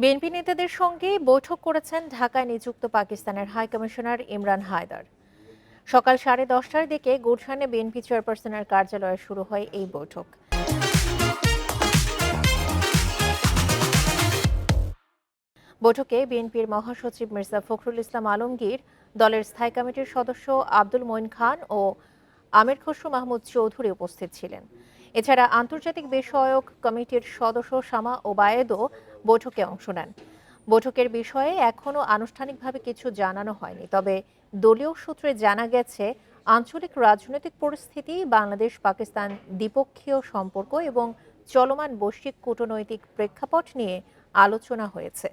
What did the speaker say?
BNP নেতাদের সঙ্গে বৈঠক করেছেন ঢাকায় নিযুক্ত পাকিস্তানের হাই কমিশনার ইমরান হায়দার। সকাল সাড়ে দশটার দিকে গুলশানে বিএনপি চেয়ারপারসনের কার্যালয়ে শুরু হয় এই বৈঠক। বৈঠকে বিএনপির মহাসচিব মির্জা ফখরুল ইসলাম আলমগীর, দলের স্থায়ী কমিটির সদস্য আব্দুল মঈন খান ও আমির খসরু মাহমুদ চৌধুরী উপস্থিত ছিলেন। এছাড়া আন্তর্জাতিক বিষয়ক কমিটির সদস্য শামা ওবায়েদও বৈঠকে অংশ নেন। বৈঠকের বিষয়ে এখনও আনুষ্ঠানিকভাবে কিছু জানানো হয়নি, তবে দলীয় সূত্রে জানা গেছে, আঞ্চলিক রাজনৈতিক পরিস্থিতি, বাংলাদেশ পাকিস্তান দ্বিপক্ষীয় সম্পর্ক এবং চলমান বৈশ্বিক কূটনৈতিক প্রেক্ষাপট নিয়ে আলোচনা হয়েছে।